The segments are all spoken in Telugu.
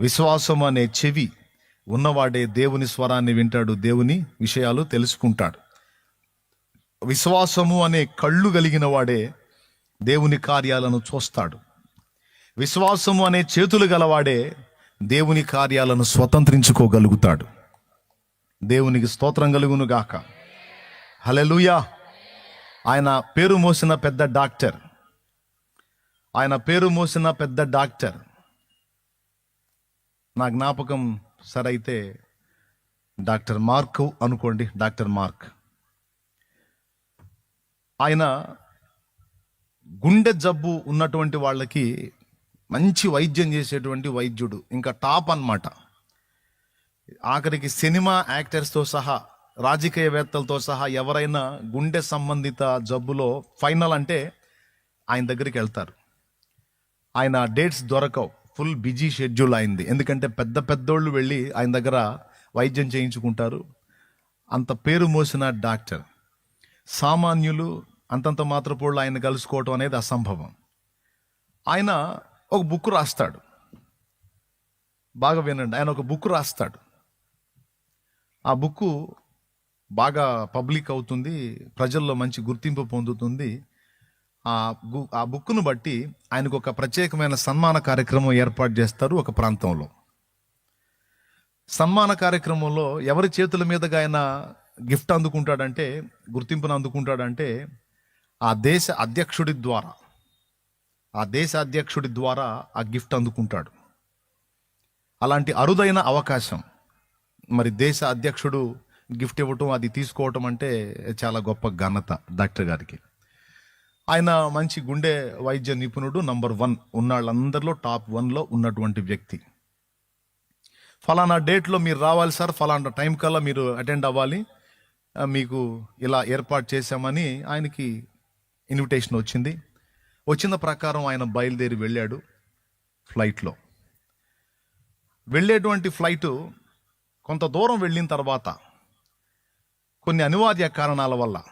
విశ్వాసం అనే చెవి ఉన్నవాడే దేవుని స్వరాన్ని వింటాడు దేవుని విషయాలు తెలుసుకుంటాడు. విశ్వాసము అనే కళ్ళు కలిగిన వాడే దేవుని కార్యాలను చూస్తాడు. విశ్వాసము అనే చేతులు గలవాడే దేవుని కార్యాలను స్వతంత్రించుకోగలుగుతాడు. దేవునికి స్తోత్రం కలుగును గాక. హలెలుయా ఆయన పేరు మోసిన పెద్ద డాక్టర్. ఆయన పేరు మోసిన పెద్ద డాక్టర్. నా జ్ఞాపకం సరైతే డాక్టర్ మార్క్ అనుకోండి డాక్టర్ మార్క్. ఆయన గుండె జబ్బు ఉన్నటువంటి వాళ్ళకి మంచి వైద్యం చేసేటువంటి వైద్యుడు ఇంకా టాప్ అన్నమాట. ఆఖరికి సినిమా యాక్టర్స్తో సహా రాజకీయవేత్తలతో సహా ఎవరైనా గుండె సంబంధిత జబ్బులో ఫైనల్ అంటే ఆయన దగ్గరికి వెళ్తారు. ఆయన డేట్స్ దొరకవు. ఫుల్ బిజీ షెడ్యూల్ అయింది. ఎందుకంటే పెద్ద పెద్దోళ్ళు వెళ్ళి ఆయన దగ్గర వైద్యం చేయించుకుంటారు. అంత పేరు మోసిన డాక్టర్. సామాన్యులు అంతంత మాత్రపోళ్ళు ఆయన కలుసుకోవటం అనేది అసంభవం. ఆయన ఒక బుక్ రాస్తాడు. బాగా వినండి. ఆయన ఒక బుక్ రాస్తాడు. ఆ బుక్ బాగా పబ్లిక్ అవుతుంది. ప్రజల్లో మంచి గుర్తింపు పొందుతుంది. ఆ ఆ బుక్ను బట్టి ఆయనకు ఒక ప్రత్యేకమైన సన్మాన కార్యక్రమం ఏర్పాటు చేస్తారు ఒక ప్రాంతంలో. సన్మాన కార్యక్రమంలో ఎవరి చేతుల మీదుగా ఆయన గిఫ్ట్ అందుకుంటాడంటే గుర్తింపును అందుకుంటాడంటే ఆ దేశ అధ్యక్షుడి ద్వారా ఆ దేశ అధ్యక్షుడి ద్వారా ఆ గిఫ్ట్ అందుకుంటాడు. అలాంటి అరుదైన అవకాశం. మరి దేశ అధ్యక్షుడు గిఫ్ట్ ఇవ్వటం అది తీసుకోవటం అంటే చాలా గొప్ప ఘనత డాక్టర్ గారికి. ఆయన మంచి గుండె వైద్య నిపుణుడు నంబర్ వన్ ఉన్నాళ్ళందరిలో టాప్ వన్లో ఉన్నటువంటి వ్యక్తి. ఫలానా డేట్లో మీరు రావాలి సార్ ఫలానా టైం కల్లా మీరు అటెండ్ అవ్వాలి. మీకు ఇలా ఏర్పాటు చేశామని ఆయనకి ఇన్విటేషన్ వచ్చింది. వచ్చిన ప్రకారం ఆయన బయలుదేరి వెళ్ళాడు ఫ్లైట్లో. వెళ్ళేటువంటి ఫ్లైటు కొంత దూరం వెళ్ళిన తర్వాత కొన్ని అనివార్య కారణాల వల్ల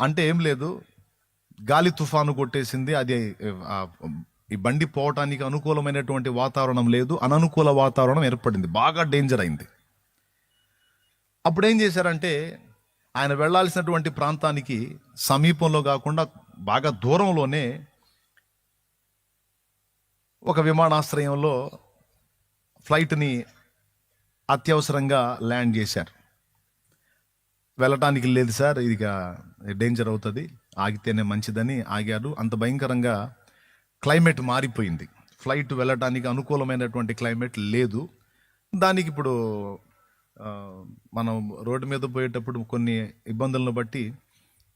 అంటే ఏం లేదు గాలి తుఫాను కొట్టేసింది. అది ఈ బండి పోవటానికి అనుకూలమైనటువంటి వాతావరణం లేదు. అననుకూల వాతావరణం ఏర్పడింది. బాగా డేంజర్ అయింది. అప్పుడు ఏం చేశారంటే ఆయన వెళ్ళాల్సినటువంటి ప్రాంతానికి సమీపంలో కాకుండా బాగా దూరంలోనే ఒక విమానాశ్రయంలో ఫ్లైట్ని అత్యవసరంగా ల్యాండ్ చేశారు. వెళ్ళటానికి లేదు సార్ ఇది డేంజర్ అవుతుంది. ఆగితేనే మంచిదని ఆగారు అంత భయంకరంగా క్లైమేట్ మారిపోయింది. ఫ్లైట్ వెళ్ళటానికి అనుకూలమైనటువంటి క్లైమేట్ లేదు. దానికి ఇప్పుడు మనం రోడ్డు మీద పోయేటప్పుడు కొన్ని ఇబ్బందులను బట్టి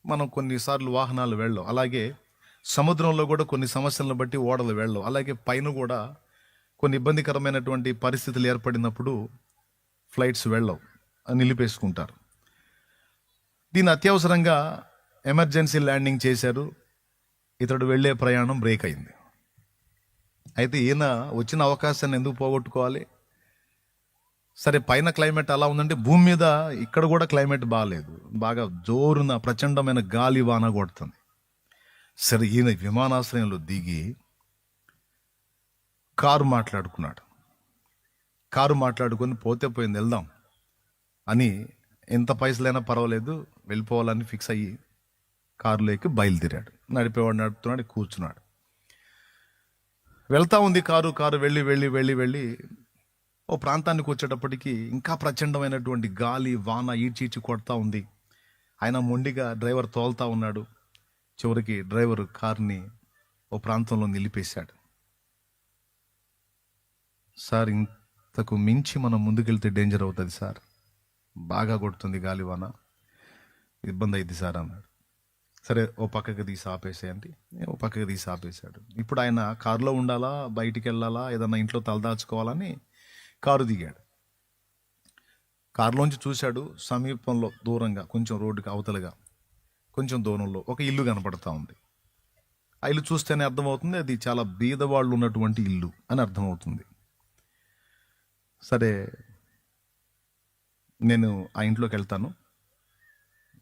మనం కొన్నిసార్లు వాహనాలు వెళ్ళం. అలాగే సముద్రంలో కూడా కొన్ని సమస్యలను బట్టి ఓడలు వెళ్ళం. అలాగే పైన కూడా కొన్ని ఇబ్బందికరమైనటువంటి పరిస్థితులు ఏర్పడినప్పుడు ఫ్లైట్స్ వెళ్ళవు నిలిపేసుకుంటారు. దీని అత్యవసరంగా ఎమర్జెన్సీ ల్యాండింగ్ చేశారు. ఇతడు వెళ్ళే ప్రయాణం బ్రేక్ అయింది. అయితే ఈయన వచ్చిన అవకాశాన్ని ఎందుకు పోగొట్టుకోవాలి? సరే పైన క్లైమేట్ అలా ఉందంటే భూమి మీద ఇక్కడ కూడా క్లైమేట్ బాగాలేదు బాగా జోరున ప్రచండమైన గాలి వాన కొడుతుంది. సరే ఈయన విమానాశ్రయంలో దిగి కారు మాట్లాడుకున్నాడు. కారు మాట్లాడుకొని పోతే పోయింది వెళ్దాం అని. ఎంత పైసలైనా పర్వాలేదు వెళ్ళిపోవాలని ఫిక్స్ అయ్యి కారులోకి బయలుదేరాడు. నడిపేవాడు నడుపుతున్నాడు కూర్చున్నాడు. వెళ్తా ఉంది కారు కారు వెళ్ళి వెళ్ళి వెళ్ళి వెళ్ళి ఓ ప్రాంతానికి వచ్చేటప్పటికి ఇంకా ప్రచండమైనటువంటి గాలి వాన ఈడ్చీడ్చి కొడతా ఉంది. ఆయన మొండిగా డ్రైవర్ తోలుతా ఉన్నాడు. చివరికి డ్రైవర్ కార్ని ఓ ప్రాంతంలో నిలిపేశాడు. సార్ ఇంతకు మించి మనం ముందుకెళ్తే డేంజర్ అవుతుంది సార్. బాగా కొడుతుంది గాలివాన ఇబ్బంది అయింది సార్ అన్నాడు. సరే ఓ పక్కకి తీసి ఆపేసేయండి ఓ పక్కకి తీసి ఆపేశాడు. ఇప్పుడు ఆయన కారులో ఉండాలా బయటికి వెళ్ళాలా ఏదన్నా ఇంట్లో తలదాచుకోవాలని కారు దిగాడు. కారులోంచి చూశాడు సమీపంలో దూరంగా కొంచెం రోడ్డుకి అవతలగా కొంచెం దూరంలో ఒక ఇల్లు కనపడతా ఉంది. ఆ ఇల్లు చూస్తేనే అర్థమవుతుంది అది చాలా బీదవాళ్ళు ఉన్నటువంటి ఇల్లు అని అర్థమవుతుంది. సరే నేను ఆ ఇంట్లోకి వెళ్తాను.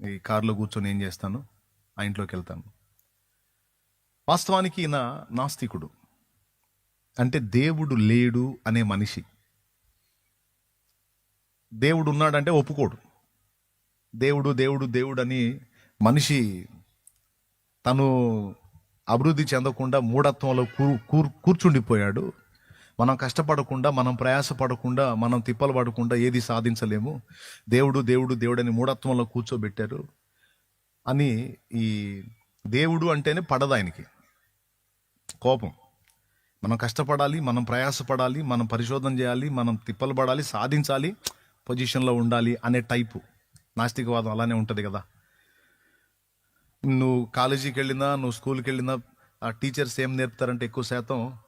ఈ కారులో కూర్చొని ఏం చేస్తాను? ఆ ఇంట్లోకి వెళ్తాను వాస్తవానికి ఈయన నాస్తికుడు. అంటే దేవుడు లేడు అనే మనిషి. దేవుడు ఉన్నాడంటే ఒప్పుకోడు. దేవుడు దేవుడు దేవుడు అని మనిషి తను అభివృద్ధి చెందకుండా మూఢత్వంలో కూర్ కూర్చుండిపోయాడు. మనం కష్టపడకుండా మనం ప్రయాసపడకుండా మనం తిప్పలు పడకుండా ఏది సాధించలేము. దేవుడు దేవుడు దేవుడని మూఢత్వంలో కూర్చోబెట్టారు. అని ఈ దేవుడు అంటేనే పడదు ఆయనకి. కోపం. మనం కష్టపడాలి మనం ప్రయాసపడాలి మనం పరిశోధన చేయాలి మనం తిప్పలు పడాలి సాధించాలి పొజిషన్లో ఉండాలి అనే టైపు. నాస్తికవాదం అలానే ఉంటుంది కదా. నువ్వు కాలేజీకి వెళ్ళినా నువ్వు స్కూల్కి వెళ్ళినా ఆ టీచర్స్ ఏం నేర్పుతారంటే ఎక్కువ శాతం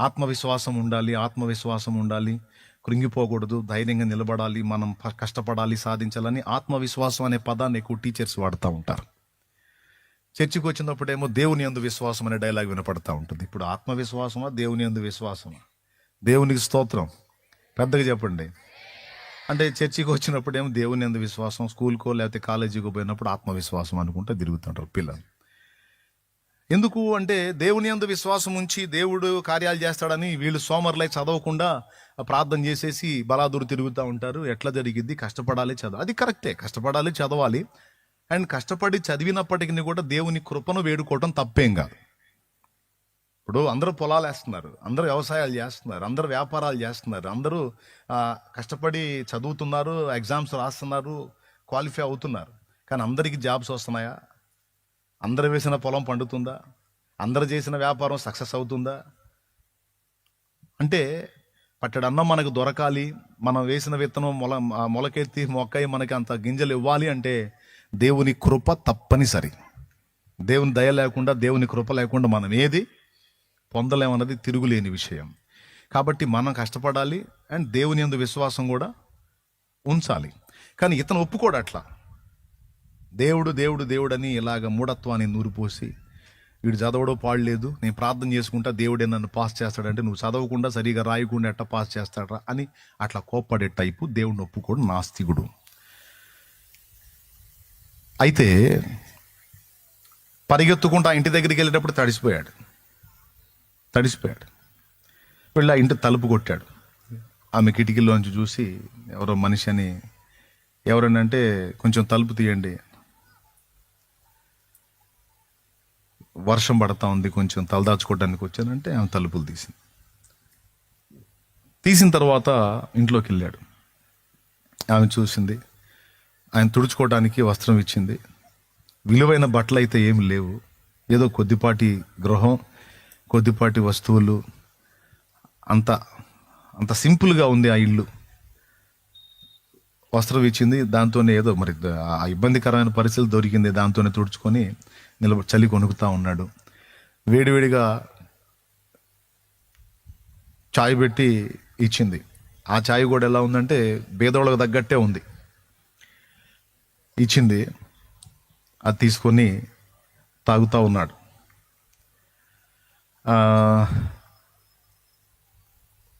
ఆత్మవిశ్వాసం ఉండాలి ఆత్మవిశ్వాసం ఉండాలి. కృంగిపోకూడదు ధైర్యంగా నిలబడాలి మనం కష్టపడాలి సాధించాలని ఆత్మవిశ్వాసం అనే పదాన్ని ఎక్కువ టీచర్స్ వాడుతూ ఉంటారు. చర్చికి వచ్చినప్పుడేమో దేవుని అందు విశ్వాసం అనే డైలాగ్ వినపడతా ఉంటుంది. ఇప్పుడు ఆత్మవిశ్వాసమా దేవుని అందు విశ్వాసమా? దేవునికి స్తోత్రం. పెద్దగా చెప్పండి. అంటే చర్చికి వచ్చినప్పుడేమో దేవుని అందు విశ్వాసం స్కూల్కో లేకపోతే కాలేజీకో పోయినప్పుడు ఆత్మవిశ్వాసం అనుకుంటా తిరుగుతుంటారు పిల్లలు. ఎందుకు అంటే దేవుని అందు విశ్వాసం ఉంచి దేవుడు కార్యాలు చేస్తాడని వీళ్ళు సోమరులై చదవకుండా ప్రార్థన చేసేసి బలాదురు తిరుగుతూ ఉంటారు. ఎట్లా జరిగిద్ది? కష్టపడాలి చదవాలి. అది కరెక్టే. కష్టపడాలి చదవాలి. అండ్ కష్టపడి చదివినప్పటికీ కూడా దేవుని కృపను వేడుకోవటం తప్పేం కాదు. ఇప్పుడు అందరూ పొలాలు వేస్తున్నారు. అందరూ వ్యవసాయాలు చేస్తున్నారు. అందరూ వ్యాపారాలు చేస్తున్నారు. అందరూ కష్టపడి చదువుతున్నారు ఎగ్జామ్స్ రాస్తున్నారు క్వాలిఫై అవుతున్నారు. కానీ అందరికీ జాబ్స్ వస్తున్నాయా? అందరు వేసిన పొలం పండుతుందా? అందరు చేసిన వ్యాపారం సక్సెస్ అవుతుందా? అంటే పట్టడన్నం మనకు దొరకాలి మనం వేసిన విత్తనం మొల మొలకెత్తి మొక్కయి మనకి అంత గింజలు ఇవ్వాలి అంటే దేవుని కృప తప్పనిసరి. దేవుని దయ లేకుండా దేవుని కృప లేకుండా మనం ఏది పొందలేమన్నది తిరుగులేని విషయం. కాబట్టి మనం కష్టపడాలి అండ్ దేవుని ఎందు విశ్వాసం కూడా ఉంచాలి. కానీ ఇతను ఒప్పుకోడు అట్లా. దేవుడు దేవుడు దేవుడని ఇలాగ మూఢత్వాన్ని నూరిపోసి వీడు చదవడో పాడలేదు నేను ప్రార్థన చేసుకుంటా దేవుడే నన్ను పాస్ చేస్తాడంటే నువ్వు చదవకుండా సరిగా రాయకుండా ఎట్ట పాస్ చేస్తాడా అని అట్లా కోప్పడే టైపు దేవుడిని ఒప్పుకోడు నాస్తికుడు. అయితే పరిగెత్తుకుంటా ఇంటి దగ్గరికి వెళ్ళేటప్పుడు తడిసిపోయాడు. తడిసిపోయాడు. వెళ్ళి ఆ ఇంటి తలుపు కొట్టాడు. ఆమె కిటికీలోంచి చూసి ఎవరో మనిషి అని ఎవరనంటే కొంచెం తలుపు తీయండి వర్షం పడతా ఉంది కొంచెం తలదాచుకోవడానికి వచ్చానంటే ఆమె తలుపులు తీసింది. తీసిన తర్వాత ఇంట్లోకి వెళ్ళాడు. ఆమె చూసింది ఆయన తుడుచుకోవడానికి వస్త్రం ఇచ్చింది. విలువైన బట్టలు అయితే ఏమి లేవు. ఏదో కొద్దిపాటి గృహం కొద్దిపాటి వస్తువులు. అంత అంత సింపుల్గా ఉంది ఆ ఇల్లు. వస్త్రం ఇచ్చింది దాంతోనే ఏదో మరి ఆ ఇబ్బందికరమైన పరిస్థితులు దొరికింది దాంతోనే తుడుచుకొని నిలబ చలి కొనుక్కుతూ ఉన్నాడు. వేడివేడిగా చాయ్ పెట్టి ఇచ్చింది. ఆ చాయ్ కూడా ఎలా ఉందంటే బేదోళ్ళకు తగ్గట్టే ఉంది. ఇచ్చింది. అది తీసుకొని తాగుతూ ఉన్నాడు.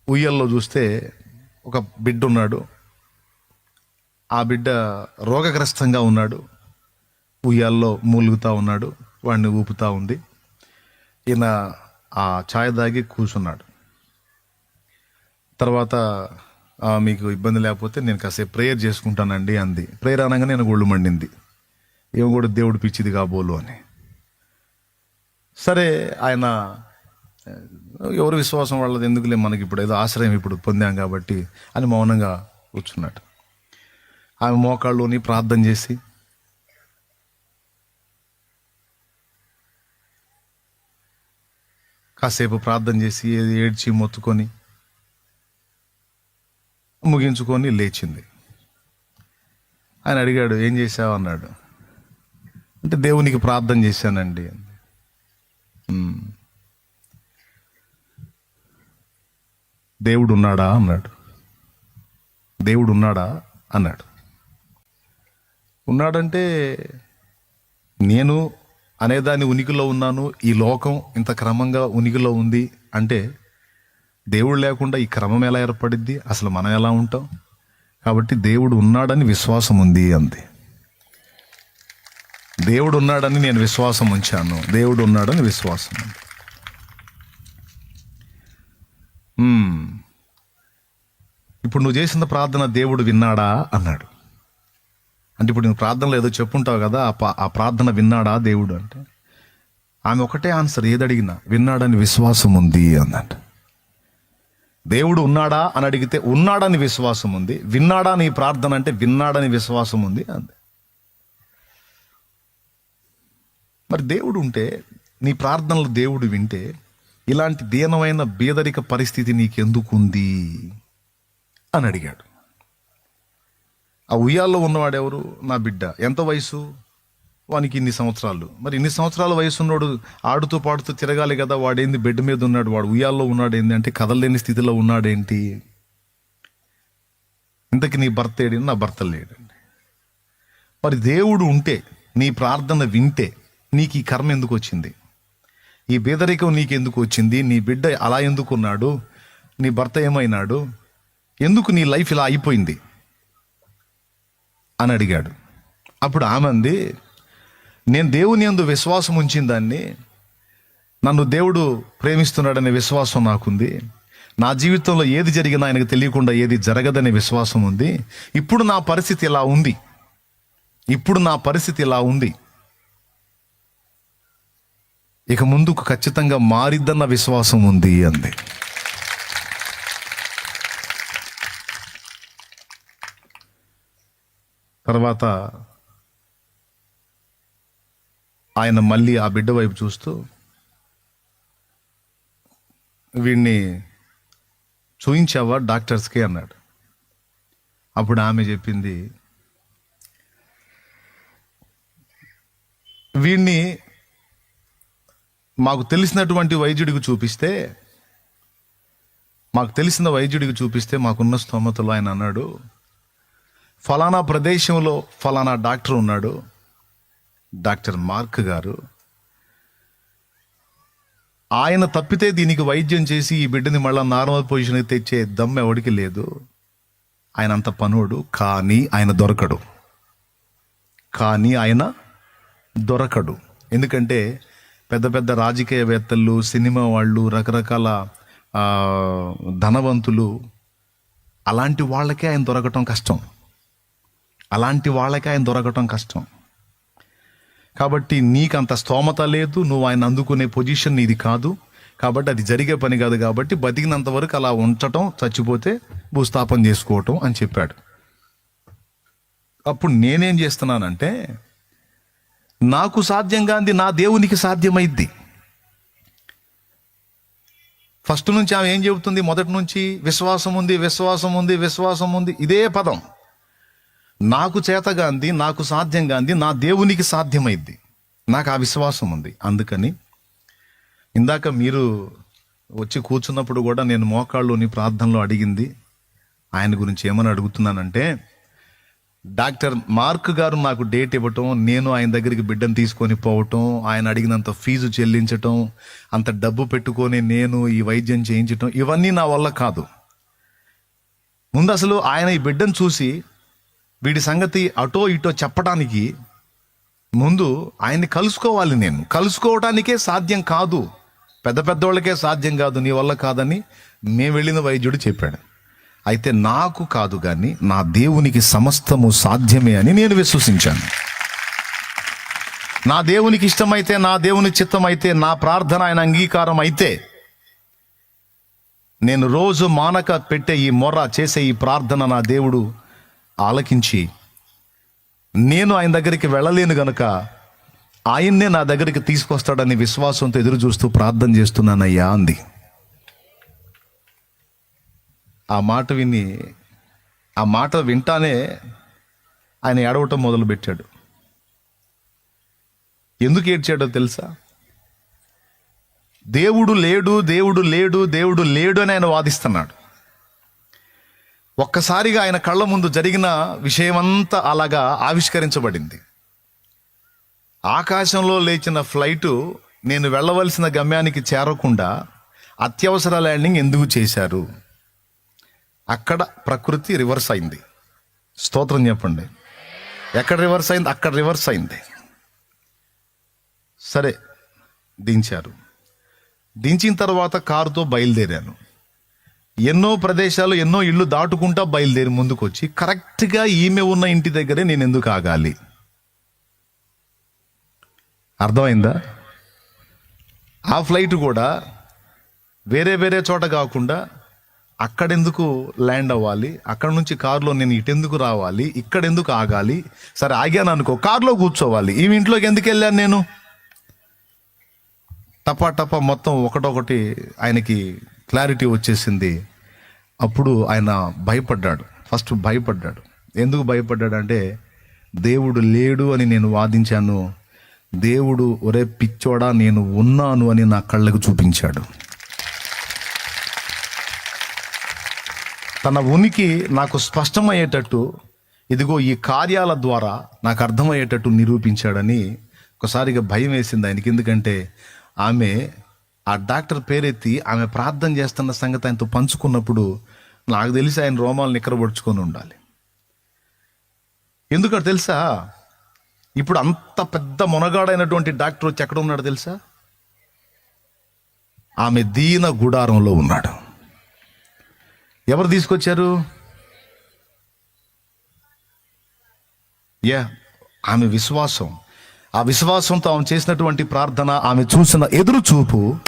ఉయ్యల్లో చూస్తే ఒక బిడ్డ ఉన్నాడు. ఆ బిడ్డ రోగగ్రస్తంగా ఉన్నాడు. ఉయ్యాల్లో మూలుగుతా ఉన్నాడు. వాడిని ఊపుతూ ఉంది. ఈయన ఆ ఛాయ దాగి కూర్చున్నాడు. తర్వాత "ఆ, మీకు ఇబ్బంది లేకపోతే నేను కాసేపు ప్రేయర్ చేసుకుంటానండి అంది. ప్రేయర్ అనగానే నేను ఒళ్ళు మండింది. ఏమో కూడా దేవుడు పిచ్చిది కాబోలు అని. సరే ఆయన ఎవరు విశ్వాసం వాళ్ళది? ఎందుకులే మనకి ఇప్పుడు? ఏదో ఆశ్రయం ఇప్పుడు పొందాం కాబట్టి అని మౌనంగా కూర్చున్నాడు. ఆమె మోకాళ్ళుని ప్రార్థన చేసి కాసేపు ప్రార్థన చేసి ఏది ఏడ్చి మొత్తుకొని ముగించుకొని లేచింది. ఆయన అడిగాడు ఏం చేశావు? అన్నాడు. అంటే దేవునికి ప్రార్థన చేశానండి. దేవుడు ఉన్నాడా అన్నాడు. దేవుడు ఉన్నాడా అన్నాడు. ఉన్నాడంటే నేను అనేదాని ఉనికిలో ఉన్నాను ఈ లోకం ఇంత క్రమంగా ఉనికిలో ఉంది అంటే దేవుడు లేకుండా ఈ క్రమం ఎలా ఏర్పడిద్ది? అసలు మనం ఎలా ఉంటాం? కాబట్టి దేవుడు ఉన్నాడని విశ్వాసం ఉంది అంది. దేవుడు ఉన్నాడని నేను విశ్వాసం ఉంచాను. దేవుడు ఉన్నాడని విశ్వాసం ఉంది. ఇప్పుడు నువ్వు చేసిన ప్రార్థన దేవుడు విన్నాడా? అన్నాడు. అంటే ఇప్పుడు నేను ప్రార్థనలో ఏదో చెప్పుంటావు కదా ఆ ఆ ప్రార్థన విన్నాడా దేవుడు అంటే? ఆమె ఒకటే ఆన్సర్ ఏది అడిగినా విన్నాడని విశ్వాసం ఉంది అన్నట్టు. దేవుడు ఉన్నాడా? అని అడిగితే ఉన్నాడని విశ్వాసం ఉంది. విన్నాడా నీ ప్రార్థన అంటే విన్నాడని విశ్వాసం ఉంది అంది. మరి దేవుడు ఉంటే నీ ప్రార్థనలు దేవుడు వింటే ఇలాంటి దీనమైన బీదరిక పరిస్థితి నీకెందుకుంది? అని అడిగాడు. ఆ ఉయ్యాల్లో ఉన్నవాడెవరు నా బిడ్డ. ఎంత వయసు? వానికి ఇన్ని సంవత్సరాలు. మరి ఇన్ని సంవత్సరాల వయసు ఉన్నోడు ఆడుతూ పాడుతూ తిరగాలి కదా వాడేంది బెడ్ మీద ఉన్నాడు వాడు ఉయ్యాల్లో ఉన్నాడు ఏంది అంటే కదలలేని స్థితిలో ఉన్నాడేంటి? ఇంతకి నీ భర్త ఏడి నా భర్త లేడండి మరి దేవుడు ఉంటే నీ ప్రార్థన వింటే నీకు ఈ కర్మ ఎందుకు వచ్చింది? ఈ బేదరికం నీకు ఎందుకు వచ్చింది? నీ బిడ్డ అలా ఎందుకున్నాడు? నీ భర్త ఏమైనాడు? ఎందుకు నీ లైఫ్ ఇలా అయిపోయింది? అని అడిగాడు. అప్పుడు ఆమె అంది నేను దేవుని యందు విశ్వాసం ఉంచిన దాన్ని నన్ను దేవుడు ప్రేమిస్తున్నాడనే విశ్వాసం నాకుంది. నా జీవితంలో ఏది జరిగినా ఆయనకు తెలియకుండా ఏది జరగదనే విశ్వాసం ఉంది. ఇప్పుడు నా పరిస్థితి ఇలా ఉంది. ఇప్పుడు నా పరిస్థితి ఇలా ఉంది. ఇక ముందుకు ఖచ్చితంగా మారిద్దన్న విశ్వాసం ఉంది అంది. తర్వాత ఆయన మళ్ళీ ఆ బిడ్డ వైపు చూస్తూ వీడిని చూయించావా డాక్టర్స్కి అన్నాడు. అప్పుడు ఆమె చెప్పింది వీడిని మాకు తెలిసినటువంటి వైద్యుడికి చూపిస్తే మాకు తెలిసిన వైద్యుడికి చూపిస్తే మాకున్న స్తోమతలో ఆయన అన్నాడు ఫలానా ప్రదేశంలో ఫలానా డాక్టర్ ఉన్నాడు. డాక్టర్ మార్క్ గారు. ఆయన తప్పితే దీనికి వైద్యం చేసి ఈ బిడ్డని మళ్ళీ నార్మల్ పొజిషన్కి తెచ్చే దమ్ ఎవడికి లేదు. ఆయన అంత పనుడు కానీ ఆయన దొరకడు. కానీ ఆయన దొరకడు. ఎందుకంటే పెద్ద పెద్ద రాజకీయవేత్తలు సినిమా వాళ్ళు రకరకాల ధనవంతులు అలాంటి వాళ్ళకే ఆయన దొరకటం కష్టం. అలాంటి వాళ్ళకి ఆయన దొరకటం కష్టం. కాబట్టి నీకు అంత స్తోమత లేదు నువ్వు ఆయన అందుకునే పొజిషన్ నీది కాదు కాబట్టి అది జరిగే పని కాదు కాబట్టి బతికినంత వరకు అలా ఉంచటం చచ్చిపోతే భూస్థాపన చేసుకోవటం అని చెప్పాడు. అప్పుడు నేనేం చేస్తున్నానంటే నాకు సాధ్యం కాంది నా దేవునికి సాధ్యమైద్ది. ఫస్ట్ నుంచి ఆమె ఏం చెబుతుంది? మొదటి నుంచి విశ్వాసం ఉంది విశ్వాసం ఉంది విశ్వాసం ఉంది ఇదే పదం. నాకు చేతగాంది నాకు సాధ్యంగా అంది నా దేవునికి సాధ్యమైద్ది నాకు ఆ విశ్వాసం ఉంది. అందుకని ఇందాక మీరు వచ్చి కూర్చున్నప్పుడు కూడా నేను మోకాళ్ళుని ప్రార్థనలో అడిగింది. ఆయన గురించి ఏమని అడుగుతున్నానంటే డాక్టర్ మార్క్ గారు నాకు డేట్ ఇవ్వటం నేను ఆయన దగ్గరికి బిడ్డను తీసుకొని పోవటం ఆయన అడిగినంత ఫీజు చెల్లించటం అంత డబ్బు పెట్టుకొని నేను ఈ వైద్యం చేయించటం ఇవన్నీ నా వల్ల కాదు. ముందు అసలు ఆయన ఈ బిడ్డను చూసి వీడి సంగతి అటో ఇటో చెప్పడానికి ముందు ఆయన్ని కలుసుకోవాలి నేను. కలుసుకోవటానికే సాధ్యం కాదు. పెద్ద పెద్దోళ్ళకే సాధ్యం కాదు నీ వల్ల కాదని మేము వెళ్ళిన వైద్యుడు చెప్పాడు. అయితే నాకు కాదు కానీ నా దేవునికి సమస్తము సాధ్యమే అని నేను విశ్వసించాను. నా దేవునికి ఇష్టమైతే నా దేవుని చిత్తమైతే నా ప్రార్థన ఆయన అంగీకారం అయితే నేను రోజు మానక పెట్టే ఈ మొర్ర చేసే ఈ ప్రార్థన నా దేవుడు ఆలకించి నేను ఆయన దగ్గరికి వెళ్ళలేను గనుక ఆయన్నే నా దగ్గరికి తీసుకొస్తాడని విశ్వాసంతో ఎదురు చూస్తూ ప్రార్థన చేస్తున్నానయ్యా అంది. ఆ మాట విని ఆ మాట వింటానే ఆయన ఏడవటం మొదలుపెట్టాడు. ఎందుకు ఏడ్చాడో తెలుసా? దేవుడు లేడు దేవుడు లేడు దేవుడు లేడు అని ఆయన వాదిస్తున్నాడు. ఒక్కసారిగా ఆయన కళ్ళ ముందు జరిగిన విషయమంతా అలాగా ఆవిష్కరించబడింది. ఆకాశంలో లేచిన ఫ్లైటు నేను వెళ్ళవలసిన గమ్యానికి చేరకుండా అత్యవసర ల్యాండింగ్ ఎందుకు చేశారు? అక్కడ ప్రకృతి రివర్స్ అయింది. స్తోత్రం చెప్పండి. ఎక్కడ రివర్స్ అయింది? అక్కడ రివర్స్ అయింది. సరే దించారు. దించిన తర్వాత కారుతో బయలుదేరాను. ఎన్నో ప్రదేశాలు ఎన్నో ఇళ్ళు దాటుకుంటా బయలుదేరి ముందుకు వచ్చి కరెక్ట్గా ఈమె ఉన్న ఇంటి దగ్గరే నేను ఎందుకు ఆగాలి? అర్థమైందా? ఆ ఫ్లైట్ కూడా వేరే వేరే చోట కాకుండా అక్కడెందుకు ల్యాండ్ అవ్వాలి? అక్కడ నుంచి కారులో నేను ఇటెందుకు రావాలి? ఇక్కడెందుకు ఆగాలి? సరే ఆగాను అనుకో కారులో కూర్చోవాలి. ఈ ఇంట్లోకి ఎందుకు వెళ్ళాను నేను? టపా టపా మొత్తం ఒకటొకటి ఆయనకి క్లారిటీ వచ్చేసింది. అప్పుడు ఆయన భయపడ్డాడు. ఫస్ట్ భయపడ్డాడు. ఎందుకు భయపడ్డాడు అంటే దేవుడు లేడు అని నేను వాదించాను. దేవుడు ఒరే పిచ్చోడా నేను ఉన్నాను అని నా కళ్ళకు చూపించాడు. తన ఉనికి నాకు స్పష్టమయ్యేటట్టు ఇదిగో ఈ కార్యాల ద్వారా నాకు అర్థమయ్యేటట్టు నిరూపించాడని ఒకసారిగా భయం వేసింది ఆయనకి. ఎందుకంటే ఆమె ఆ డాక్టర్ పేరెత్తి ఆమె ప్రార్థన చేస్తున్న సంగతి ఆయనతో పంచుకున్నప్పుడు నాకు తెలిసి ఆయన రోమాలు నిక్కరబడుచుకొని ఉండాలి. ఎందుకంటే తెలుసా? ఇప్పుడు అంత పెద్ద మునగాడైనటువంటి డాక్టర్ వచ్చి ఎక్కడ ఉన్నాడు తెలుసా? ఆమె దీన గుడారంలో ఉన్నాడు. ఎవరు తీసుకొచ్చారు? యా ఆమె విశ్వాసం. ఆ విశ్వాసంతో ఆమె చేసినటువంటి ప్రార్థన ఆమె చూసిన ఎదురు చూపు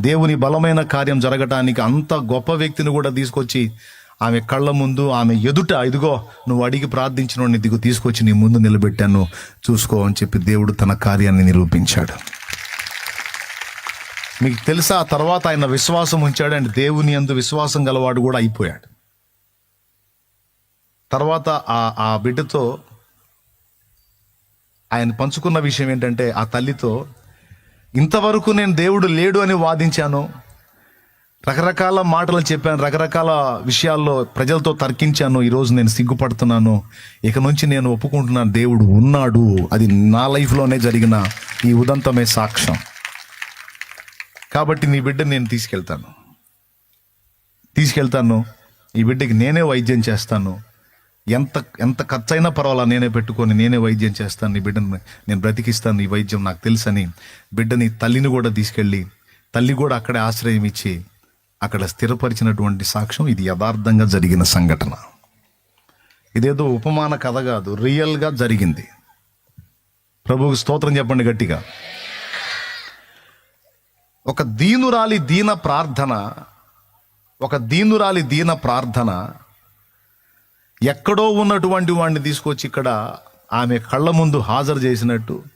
దేవుని బలమైన కార్యం జరగటానికి అంత గొప్ప వ్యక్తిని కూడా తీసుకొచ్చి ఆమె కళ్ళ ముందు ఆమె ఎదుట ఇదిగో నువ్వు అడిగి ప్రార్థించిన దిగు తీసుకొచ్చి నీ ముందు నిలబెట్టాను. చూసుకో అని చెప్పి దేవుడు తన కార్యాన్ని నిరూపించాడు. మీకు తెలుసా ఆ తర్వాత ఆయన విశ్వాసం ఉంచాడు అండ్ దేవుని అందు విశ్వాసం గలవాడు కూడా అయిపోయాడు. తర్వాత ఆ ఆ బిడ్డతో ఆయన పంచుకున్న విషయం ఏంటంటే ఆ తల్లితో ఇంతవరకు నేను దేవుడు లేడు అని వాదించాను. రకరకాల మాటలు చెప్పాను రకరకాల విషయాల్లో ప్రజలతో తర్కించాను. ఈరోజు నేను సిగ్గుపడుతున్నాను. ఇక నుంచి నేను ఒప్పుకుంటున్నాను దేవుడు ఉన్నాడు. అది నా లైఫ్లోనే జరిగిన ఈ ఉదంతమే సాక్ష్యం. కాబట్టి నీ బిడ్డ నేను తీసుకెళ్తాను. తీసుకెళ్తాను. ఈ బిడ్డకి నేనే వైద్యం చేస్తాను. ఎంత ఎంత ఖర్చైనా పర్వాలా నేనే పెట్టుకొని నేనే వైద్యం చేస్తాను నీ బిడ్డను నేను బ్రతికిస్తాను నీ వైద్యం నాకు తెలుసని బిడ్డని తల్లిని కూడా తీసుకెళ్ళి తల్లి కూడా అక్కడే ఆశ్రయం ఇచ్చి అక్కడ స్థిరపరిచినటువంటి సాక్ష్యం ఇది యథార్థంగా జరిగిన సంఘటన. ఇదేదో ఉపమాన కథ కాదు రియల్గా జరిగింది. ప్రభువుకి స్తోత్రం చెప్పండి గట్టిగా. ఒక దీనురాలి దీన ప్రార్థన ఒక దీనురాలి దీన ప్రార్థన ఎక్కడో ఉన్నటువంటి వాడిని తీసుకొచ్చి ఇక్కడ ఆమె కళ్ళ ముందు హాజరు చేసినట్టు